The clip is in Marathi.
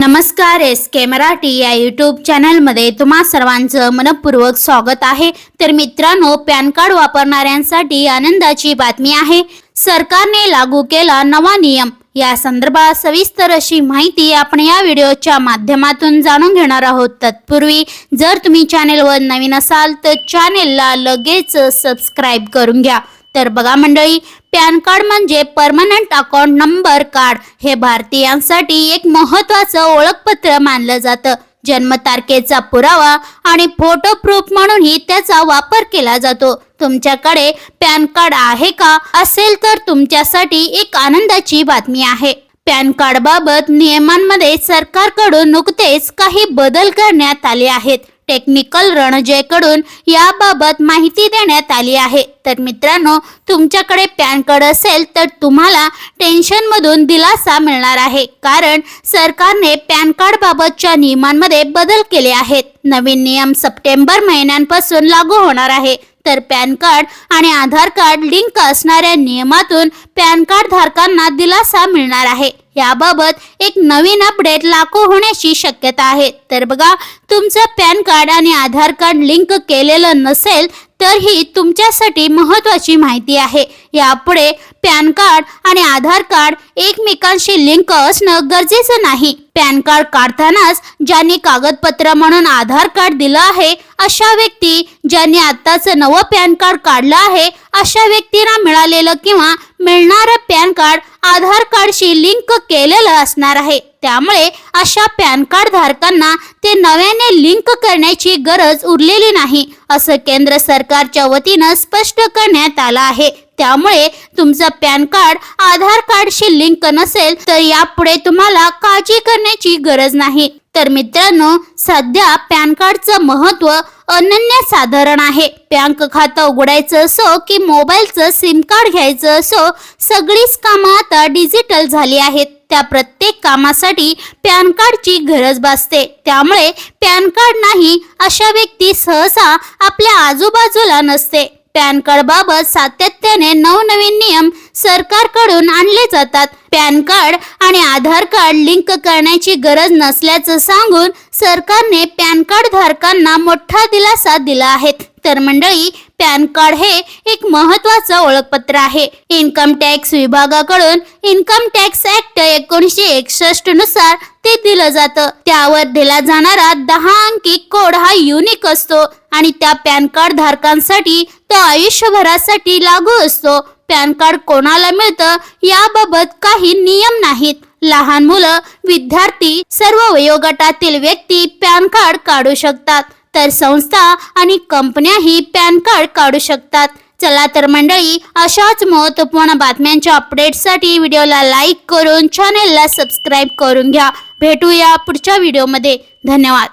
नमस्कार एस के मराठी या यूट्यूब चॅनलमध्ये तुम्हा सर्वांचं मनपूर्वक स्वागत आहे. तर मित्रांनो पॅन कार्ड वापरणाऱ्यांसाठी आनंदाची बातमी आहे. सरकारने लागू केला नवा नियम. या संदर्भात सविस्तर अशी माहिती आपण या व्हिडिओच्या माध्यमातून जाणून घेणार आहोत. तत्पूर्वी जर तुम्ही चॅनेलवर नवीन असाल तर चॅनेलला लगेच सबस्क्राईब करून घ्या. तर बघा मंडळी पॅन कार्ड म्हणजे परमनंट अकाउंट नंबर कार्ड हे भारतीयांसाठी एक महत्वाचं ओळखपत्र मानलं जातं. जन्मतारखेचा पुरावा आणि फोटो प्रूफ म्हणूनही त्याचा वापर केला जातो. तुमच्याकडे पॅन कार्ड आहे का? असेल तर तुमच्यासाठी एक आनंदाची बातमी आहे. पॅन कार्ड बाबत नियमांमध्ये सरकारकडून नुकतेच काही बदल करण्यात आले आहेत. टेक्निकल रणजयकडून याबाबत माहिती देण्यात आली आहे. तर मित्रांनो तुमच्याकडे पॅन कार्ड असेल तर तुम्हाला टेन्शनमधून दिलासा मिळणार आहे. कारण सरकारने पॅन कार्ड बाबतच्या नियमांमध्ये बदल केले आहेत. नवीन नियम सप्टेंबर महिन्यांपासून लागू होणार आहे. तर पॅन कार्ड आणि आधार कार्ड लिंक असणाऱ्या नियमातून पॅन कार्ड धारकांना दिलासा मिळणार आहे. याबाबत एक नवीन अपडेट लागू होण्याची शक्यता आहे. तर बघा तुमचं पॅन कार्ड आणि आधार कार्ड लिंक केलेलं नसेल तर ही तुमच्यासाठी महत्वाची माहिती आहे. यापुढे पॅन कार्ड आणि आधार कार्ड एकमेकांशी लिंक असणं गरजेचं नाही. पॅन कार्ड काढतानाच ज्यांनी कागदपत्र म्हणून आधार कार्ड दिलं आहे अशा व्यक्ती ज्यांनी आत्ताचं नवं पॅन कार्ड काढलं आहे अशा व्यक्तीला मिळालेलं किंवा मिळणारं पॅन कार्ड आधार कार्डशी लिंक केलेलं असणार आहे. त्यामुळे अशा पॅन कार्ड धारकांना ते नव्याने लिंक करण्याची गरज उरलेली नाही असं केंद्र सरकारच्या वतीनं स्पष्ट करण्यात आलं आहे. त्यामुळे तुमचं पॅन कार्ड आधार कार्डशी लिंक नसेल तर यापुढे तुम्हाला काळजी करण्याची गरज नाही. तर मित्रांनो सध्या पॅन कार्डचं महत्त्व अनन्यसाधारण आहे. बँक खातं उघडायचं असो की मोबाईलचं सिम कार्ड घ्यायचं असो सगळीच कामं आता डिजिटल झाली आहेत. त्या प्रत्येक कामासाठी पॅन कार्डची गरज भासते. त्यामुळे पॅन कार्ड नाही अशा व्यक्ती सहसा आपल्या आजूबाजूला नसते. पॅन कार्ड बाबत सातत्याने नवनवीन नियम सरकारकडून आणले जातात. पॅन कार्ड आणि आधार कार्ड लिंक करण्याची गरज नसल्याचं सांगून सरकारने पॅन कार्ड धारकांना मोठा दिलासा दिला आहे. तर मंडळी पॅन कार्ड हे एक महत्वाचं ओळखपत्र आहे. इन्कम टॅक्स विभागाकडून इन्कम टॅक्स ऍक्ट एकोणीसशे एकसष्टनुसार ते दिलं जातं. त्यावर दिला जाणारा दहा अंकी कोड हा युनिक असतो आणि त्या पॅन कार्ड धारकांसाठी तो आयुष्यभरासाठी लागू असतो. पॅन कार्ड कोणाला मिळतं याबाबत काही नियम नाहीत. लहान मुलं विद्यार्थी सर्व वयोगटातील व्यक्ती पॅन कार्ड काढू शकतात. तर संस्था आणि कंपन्याही पॅन कार्ड काढू शकतात. चला तर मंडळी अशाच महत्त्वपूर्ण बातम्यांच्या अपडेटसाठी व्हिडिओला लाईक करून चॅनेलला सबस्क्राईब करून घ्या. भेटूया पुढच्या व्हिडिओमध्ये धन्यवाद.